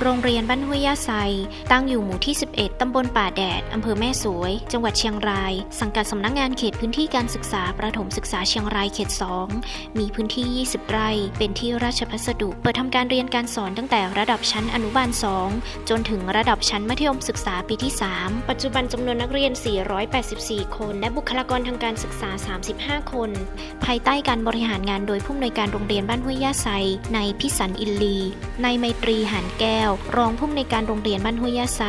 โรงเรียนบ้านห้วยย่าไซ ตั้งอยู่หมู่ที่ 11 ตำบลป่าแดด อำเภอแม่สวย จังหวัดเชียงราย สังกัดสำนักงานเขตพื้นที่การศึกษาประถมศึกษาเชียงรายเขต 2 มีพื้นที่ 20 ไร่ เป็นที่ราชพัสดุ เปิดทำการเรียนการสอนตั้งแต่ระดับชั้นอนุบาล 2 จนถึงระดับชั้นมัธยมศึกษาปีที่ 3 ปัจจุบันจำนวนนักเรียน 484 คน และบุคลากรทางการศึกษา 35 คน ภายใต้การบริหารงานโดยผู้อำนวยการโรงเรียนบ้านห้วยย่าไซ ในพิสันอินลี ในไมตรีหานแก้วรองผู้อำนวยการโรงเรียนบ้านห้วยยาไซ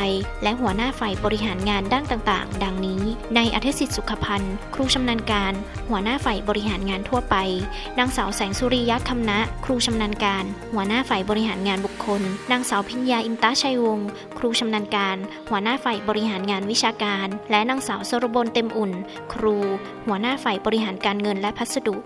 และหัวหน้าฝ่ายบริหารงานด้านต่างๆ ดังนี้ นายอัธสิทธิ์สุขพันธ์ ครูชำนาญการ หัวหน้าฝ่ายบริหารงานทั่วไป นางสาวแสงสุริยะคำนะ ครูชำนาญการ หัวหน้าฝ่ายบริหารงานบุคคล นางสาวพิญญาอินตาชัยวงศ์ ครูชำนาญการ หัวหน้าฝ่ายบริหารงานวิชาการ และนางสาวสรบลเต็มอุ่น ครู หัวหน้าฝ่ายบริหารการเงินและพัสดุ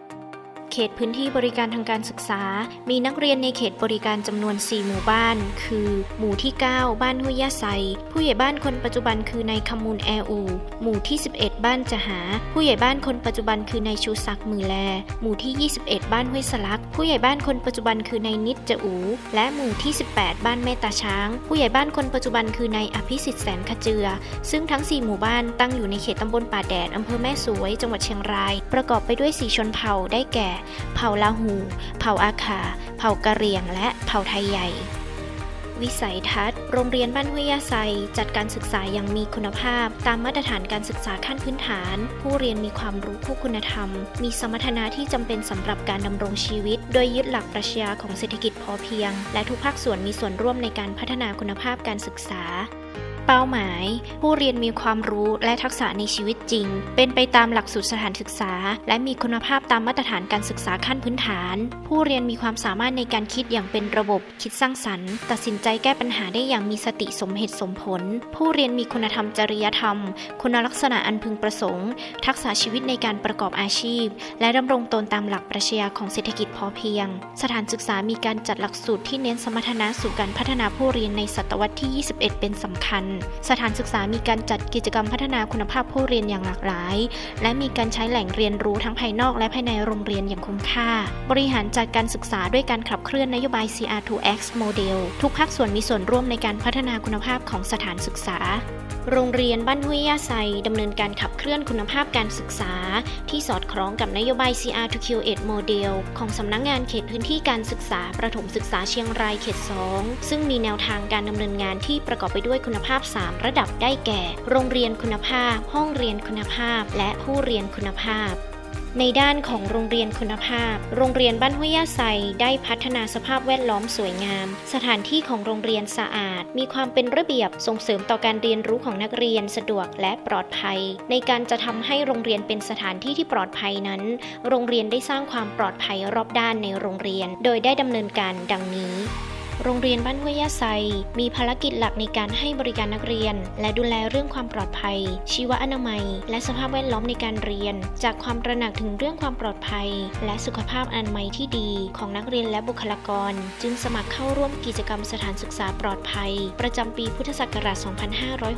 เขตพื้นที่บริการทางการศึกษา มีนักเรียนในเขตบริการจำนวน 4 หมู่บ้าน คือ หมู่ที่ 9 บ้านห้วยยะไซ ผู้ใหญ่บ้านคนปัจจุบันคือนายคำมูลแออู หมู่ที่ 11 บ้านจะหา ผู้ใหญ่บ้านคนปัจจุบันคือนายชูศักดิ์มือแล หมู่ที่ 21 บ้านห้วยสลัก ผู้ใหญ่บ้านคนปัจจุบันคือนายนิดจะอู และหมู่ที่ 18 บ้านแม่ตาช้าง ผู้ใหญ่บ้านคนปัจจุบันคือนายอภิสิทธิ์แสนขเจือ ซึ่งทั้ง 4 หมู่บ้านตั้งอยู่ในเขตตำบลป่าแดดอำเภอแม่สวย จังหวัดเชียงราย ประกอบไปด้วย 4 ชนเผ่าได้แก่เผ่าลาหู เผ่าอาคาเผ่ากะเหรี่ยง และเผ่าไทยใหญ่ วิสัยทัศน์ โรงเรียนบ้านห้วยยาไซ จัดการศึกษาอย่างมีคุณภาพ ตามมาตรฐานการศึกษาขั้นพื้นฐาน ผู้เรียนมีความรู้คู่คุณธรรม มีสมรรถนะที่จำเป็นสำหรับการดำรงชีวิต โดยยึดหลักปรัชญาของเศรษฐกิจพอเพียง และทุกภาคส่วนมีส่วนร่วมในการพัฒนาคุณภาพการศึกษา เป้าหมาย ผู้เรียนมีความรู้และทักษะในชีวิตจริง เป็นไปตามหลักสูตรสถานศึกษา และมีคุณภาพตามมาตรฐานการศึกษาขั้นพื้นฐาน ผู้เรียนมีความสามารถในการคิดอย่างเป็นระบบคิดสร้างสรรค์ ตัดสินใจแก้ปัญหาได้อย่างมีสติสมเหตุสมผล ผู้เรียนมีคุณธรรมจริยธรรม คุณลักษณะอันพึงประสงค์ ทักษะชีวิตในการประกอบอาชีพ และดำรงตนตามหลักปรัชญาของเศรษฐกิจพอเพียง สถานศึกษามีการจัดหลักสูตรที่เน้นสมรรถนะสู่การพัฒนาผู้เรียนในศตวรรษที่ 21 เป็นสำคัญสถานศึกษามีการจัดกิจกรรมพัฒนาคุณภาพผู้เรียนอย่างหลากหลาย และมีการใช้แหล่งเรียนรู้ทั้งภายนอกและภายในโรงเรียนอย่างคุ้มค่า บริหารจัดการศึกษาด้วยการขับเคลื่อนนโยบาย CR2X Model ทุกภาคส่วนมีส่วนร่วมในการพัฒนาคุณภาพของสถานศึกษาโรงเรียนบ้านห้วยย่าไซดำเนินการขับเคลื่อนคุณภาพการศึกษา ที่สอดคล้องกับนโยบาย CR2Q8 Model ของสำนักงงานเขตพื้นที่การศึกษาประถมศึกษาเชียงรายเขต 2 ซึ่งมีแนวทางการดำเนินงานที่ประกอบไปด้วยคุณภาพ3 ระดับได้แก่ โรงเรียนคุณภาพ ห้องเรียนคุณภาพ และผู้เรียนคุณภาพในด้านของโรงเรียนคุณภาพ โรงเรียนบ้านห้วยย่าไซได้พัฒนาสภาพแวดล้อมสวยงาม สถานที่ของโรงเรียนสะอาด มีความเป็นระเบียบส่งเสริมต่อการเรียนรู้ของนักเรียนสะดวกและปลอดภัย ในการจะทำให้โรงเรียนเป็นสถานที่ที่ปลอดภัยนั้น โรงเรียนได้สร้างความปลอดภัยรอบด้านในโรงเรียน โดยได้ดำเนินการดังนี้ โรงเรียนบ้านห้วยย่าไซ มีภารกิจหลักในการให้บริการนักเรียน และดูแลเรื่องความปลอดภัย ชีวอนามัย และสภาพแวดล้อมในการเรียน จากความตระหนักถึงเรื่องความปลอดภัย และสุขภาพอนามัยที่ดี ของนักเรียนและบุคลากร จึงสมัครเข้าร่วมกิจกรรมสถานศึกษาปลอดภัย ประจำปีพุทธศักราช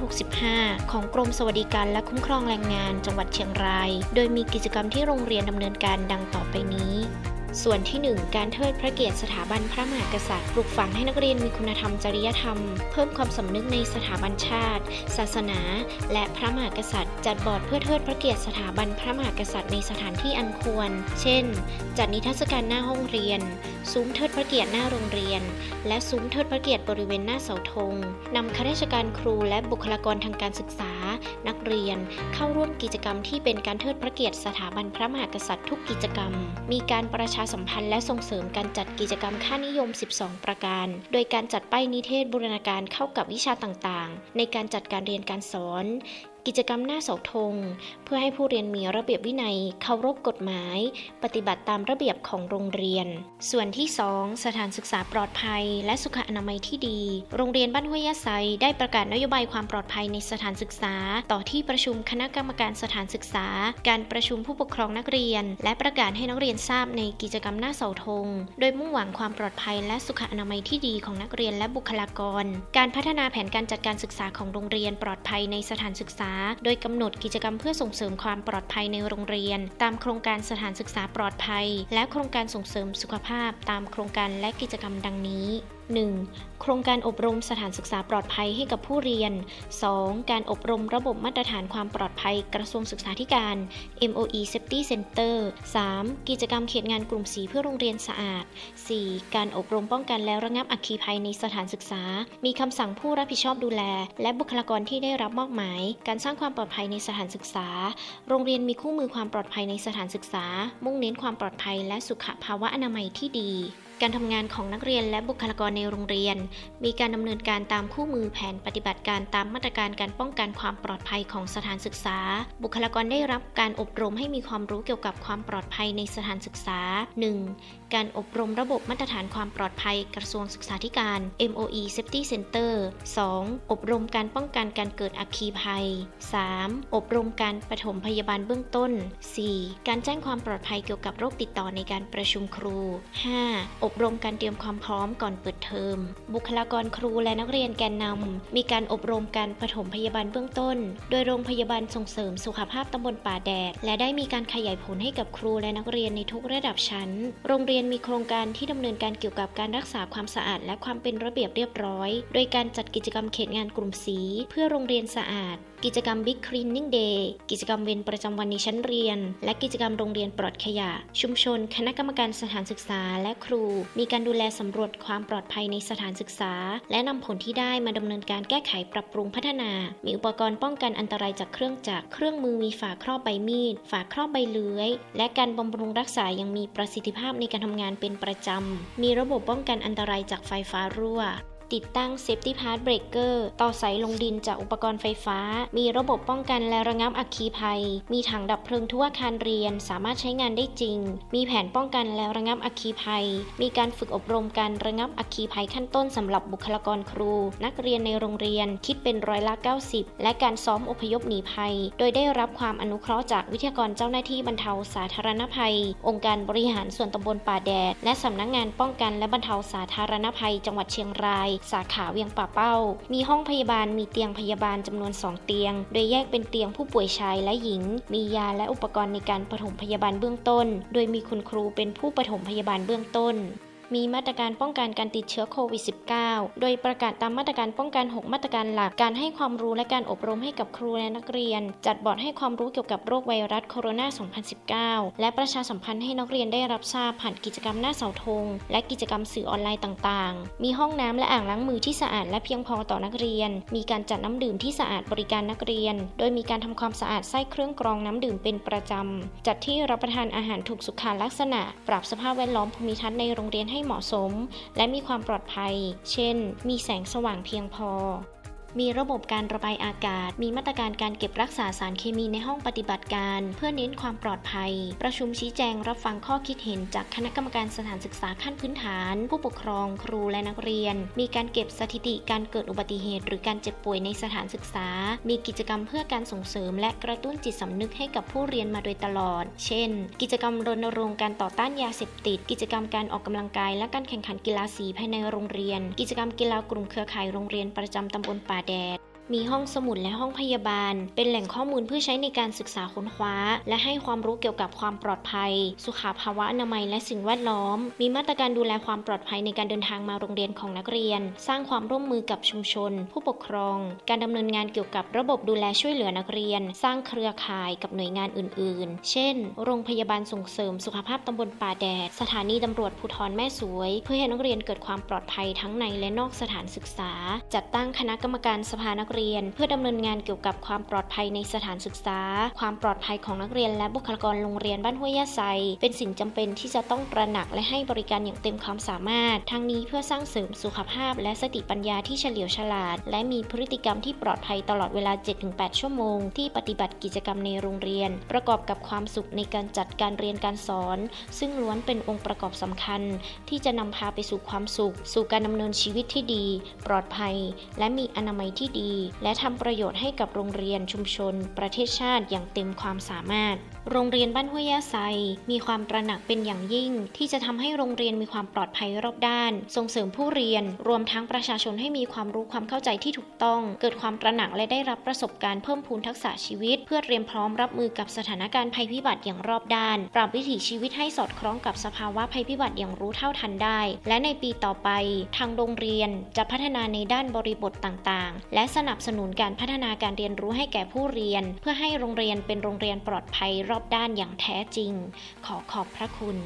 2565 ของกรมสวัสดิการและคุ้มครองแรงงาน จังหวัดเชียงราย โดยมีกิจกรรมที่โรงเรียนดำเนินการดังต่อไปนี้ ส่วนที่ 1 การเทิดพระเกียรติสถาบันพระมหากษัตริย์ปลูกฝังให้นักเรียนมีคุณธรรมจริยธรรม เพิ่มความสำนึกในสถาบันชาติ ศาสนา และพระมหากษัตริย์ จัดบอร์ดเพื่อเทิดพระเกียรติสถาบันพระมหากษัตริย์ในสถานที่อันควร เช่น จัดนิทรรศการหน้าห้องเรียน ซุ้มเทิดพระเกียรติหน้าโรงเรียน และซุ้มเทิดพระเกียรติบริเวณหน้าเสาธงนำข้าราชการครูและบุคลากรทางการศึกษา นักเรียน เข้าร่วมกิจกรรมที่เป็นการเทิดพระเกียรติสถาบันพระมหากษัตริย์ทุกกิจกรรม มีการประชาสัมพันธ์และส่งเสริมการจัดกิจกรรมค่านิยม 12 ประการ โดยการจัดป้ายนิเทศบูรณาการเข้ากับวิชาต่างๆ ในการจัดการเรียนการสอนกิจกรรมหน้าเสาธง เพื่อให้ผู้เรียนมีระเบียบวินัยเคารพกฎหมาย ปฏิบัติตามระเบียบของโรงเรียน ส่วนที่ 2 สถานศึกษาปลอดภัย และสุขอนามัยที่ดี โรงเรียนบ้านห้วยยะไซได้ประกาศนโยบายความปลอดภัยในสถานศึกษา ต่อที่ประชุมคณะกรรมการสถานศึกษา การประชุมผู้ปกครองนักเรียน และประกาศให้นักเรียนทราบในกิจกรรมหน้าเสาธง โดยมุ่งหวังความปลอดภัย และสุขอนามัยที่ดีของนักเรียนและบุคลากร การพัฒนาแผนการจัดการศึกษาของโรงเรียนปลอดภัยในสถานศึกษาา โดยกำหนดกิจกรรมเพื่อส่งเสริมความปลอดภัยในโรงเรียน ตามโครงการสถานศึกษาปลอดภัย และโครงการส่งเสริมสุขภาพ ตามโครงการและกิจกรรมดังนี้ 1. โครงการอบรมสถานศึกษาปลอดภัยให้กับผู้เรียน 2. การอบรมระบบมาตรฐานความปลอดภัยกระทรวงศึกษาธิการ MOE Safety Center 3. กิจกรรมเขตงานกลุ่มสีเพื่อโรงเรียนสะอาด 4. การอบรมป้องกันและระงับอัคคีภัยในสถานศึกษา มีคำสั่งผู้รับผิดชอบดูแล และบุคลากรที่ได้รับมอบหมาย การสร้างความปลอดภัยในสถานศึกษา โรงเรียนมีคู่มือความปลอดภัยในสถานศึกษา มุ่งเน้นความปลอดภัยและสุขภาวะอนามัยที่ดี การทำงานของนักเรียนและบุคลากรในโรงเรียน มีการดำเนินการตามคู่มือแผนปฏิบัติการตามมาตรการการป้องกันความปลอดภัยของสถานศึกษา บุคลากรได้รับการอบรมให้มีความรู้เกี่ยวกับความปลอดภัยในสถานศึกษา 1. การอบรมระบบมาตรฐานความปลอดภัยกระทรวงศึกษาธิการ MOE Safety Center 2. อบรมการป้องกันการเกิดอัคคีภัย 3. อบรมการปฐมพยาบาลเบื้องต้น 4. การแจ้งความปลอดภัยเกี่ยวกับโรคติดต่อในการประชุมครู 5. อบรมการเตรียมความพร้อมก่อนเปิดเทอม บุคลากรครูและนักเรียนแกนนำมีการอบรมการปฐมพยาบาลเบื้องต้น โดยโรงพยาบาลส่งเสริมสุขภาพตำบลป่าแดด และได้มีการขยายผลให้กับครูและนักเรียนในทุกระดับชั้น โรงเรียนมีโครงการที่ดำเนินการเกี่ยวกับการรักษาความสะอาด และความเป็นระเบียบเรียบร้อย โดยการจัดกิจกรรมเขตงานกลุ่มสี เพื่อโรงเรียนสะอาด กิจกรรม Big Cleaning Day กิจกรรมเวรประจำวันในชั้นเรียน และกิจกรรมโรงเรียนปลอดขยะ ชุมชน คณะกรรมการสถานศึกษา และครู มีการดูแลสำรวจความปลอดภัยในสถานศึกษา และนำผลที่ได้มาดำเนินการแก้ไขปรับปรุงพัฒนา มีอุปกรณ์ป้องกันอันตรายจากเครื่องจักร เครื่องมือมีฝาครอบใบมีด ฝาครอบใบเลื้อย และการบำรุงรักษายังมีประสิทธิภาพในการทำำงานเป็นประจำ มีระบบป้องกันอันตรายจากไฟฟ้ารั่ว ติดตั้ง Safety Path Breaker ต่อสายลงดินจากอุปกรณ์ไฟฟ้า มีระบบป้องกันและระงับอัคคีภัย มีถังดับเพลิงทั่วอาคารเรียน สามารถใช้งานได้จริง มีแผนป้องกันและระงับอัคคีภัย มีการฝึกอบรมการระงับอัคคีภัยขั้นต้นสำหรับบุคลากรครู นักเรียนในโรงเรียนคิดเป็นร้อยละ 90 และการซ้อมอพยพหนีภัย โดยได้รับความอนุเคราะห์จากวิทยากรเจ้าหน้าที่บรรเทาสาธารณภัย องค์การบริหารส่วนตำบลป่าแดด และสำนักงานป้องกันและบรรเทาสาธารณภัย จังหวัดเชียงรายสาขาเวียงป่าเป้า มีห้องพยาบาลมีเตียงพยาบาลจำนวน 2 เตียง โดยแยกเป็นเตียงผู้ป่วยชายและหญิง มียาและอุปกรณ์ในการปฐมพยาบาลเบื้องต้น โดยมีคุณครูเป็นผู้ปฐมพยาบาลเบื้องต้น มีมาตรการป้องกันการติดเชื้อโควิด -19 โดยประกาศตามมาตรการป้องกัน 6 มาตรการหลัก การให้ความรู้และการอบรมให้กับครูและนักเรียน จัดบอร์ดให้ความรู้เกี่ยวกับโรคไวรัสโคโรนา 2019 และประชาสัมพันธ์ให้นักเรียนได้รับทราบผ่านกิจกรรมหน้าเสาธง และกิจกรรมสื่อออนไลน์ต่างๆ มีห้องน้ำและอ่างล้างมือที่สะอาดและเพียงพอต่อนักเรียน มีการจัดน้ำดื่มที่สะอาดบริการนักเรียน โดยมีการทำความสะอาดไส้เครื่องกรองน้ำดื่มเป็นประจำจัดที่รับประทานอาหารถูกสุขลักษณะ ปรับสภาพแวดล้อมภูมิทัศน์ในโรงเรียนให้เหมาะสม และมีความปลอดภัย เช่น มีแสงสว่างเพียงพอ มีระบบการระบายอากาศ มีมาตรการการเก็บรักษาสารเคมีในห้องปฏิบัติการ เพื่อเน้นความปลอดภัย ประชุมชี้แจงรับฟังข้อคิดเห็นจากคณะกรรมการสถานศึกษาขั้นพื้นฐาน ผู้ปกครอง ครูและนักเรียน มีการเก็บสถิติการเกิดอุบัติเหตุ หรือการเจ็บป่วยในสถานศึกษา มีกิจกรรมเพื่อการส่งเสริม และกระตุ้นจิตสำนึกให้กับผู้เรียนมาโดยตลอด เช่น กิจกรรมรณรงค์การต่อต้านยาเสพติด กิจกรรมการออกกำลังกาย และการแข่งขันกีฬาสีภายในโรงเรียน กิจกรรมกีฬากลุ่มเครือข่ายโรงเรียนประจำตำบลป่าแดด มีห้องสมุดและห้องพยาบาล เป็นแหล่งข้อมูลเพื่อใช้ในการศึกษาค้นคว้า และให้ความรู้เกี่ยวกับความปลอดภัย สุขภาวะอนามัยและสิ่งแวดล้อม มีมาตรการดูแลความปลอดภัยในการเดินทางมาโรงเรียนของนักเรียน สร้างความร่วมมือกับชุมชน ผู้ปกครอง การดำเนินงานเกี่ยวกับระบบดูแลช่วยเหลือนักเรียน สร้างเครือข่ายกับหน่วยงานอื่น ๆ เช่น โรงพยาบาลส่งเสริมสุขภาพตำบลป่าแดด สถานีตำรวจภูธรแม่สวย เพื่อให้นักเรียนเกิดความปลอดภัยทั้งในและนอกสถานศึกษา จัดตั้งคณะกรรมการสภานักเรียนเพื่อดำเนินงานเกี่ยวกับความปลอดภัยในสถานศึกษา ความปลอดภัยของนักเรียน และบุคลากรโรงเรียนบ้านห้วยยะไซเป็นสิ่งจำเป็นที่จะต้องตระหนักและให้บริการอย่างเต็มความสามารถ ทั้งนี้เพื่อสร้างเสริมสุขภาพ และสติปัญญาที่เฉลียวฉลาด และมีพฤติกรรมที่ปลอดภัยตลอดเวลา 7-8 ชั่วโมง ที่ปฏิบัติกิจกรรมในโรงเรียน ประกอบกับความสุขในการจัดการเรียนการสอน ซึ่งล้วนเป็นองค์ประกอบสำคัญ ที่จะนำพาไปสู่ความสุข สู่การดำเนินชีวิตที่ดี ปลอดภัย และมีอนามัยที่ดีและทำประโยชน์ให้กับโรงเรียนชุมชน ประเทศชาติอย่างเต็มความสามารถ โรงเรียนบ้านห้วยยะไซมีความตระหนักเป็นอย่างยิ่ง ที่จะทำให้โรงเรียนมีความปลอดภัยรอบด้าน ส่งเสริมผู้เรียน รวมทั้งประชาชนให้มีความรู้ความเข้าใจที่ถูกต้อง เกิดความตระหนักและได้รับประสบการณ์เพิ่มพูนทักษะชีวิต เพื่อเตรียมพร้อมรับมือกับสถานการณ์ภัยพิบัติอย่างรอบด้าน ปรับวิถีชีวิตให้สอดคล้องกับสภาวะภัยพิบัติอย่างรู้เท่าทันได้ และในปีต่อไป ทางโรงเรียนจะพัฒนาในด้านบริบทต่างๆ และสนับสนุนการพัฒนาการเรียนรู้ให้แก่ผู้เรียน เพื่อให้โรงเรียนเป็นโรงเรียนปลอดภัยรอบอบด้านอย่างแท้จริง ขอขอบพระคุณ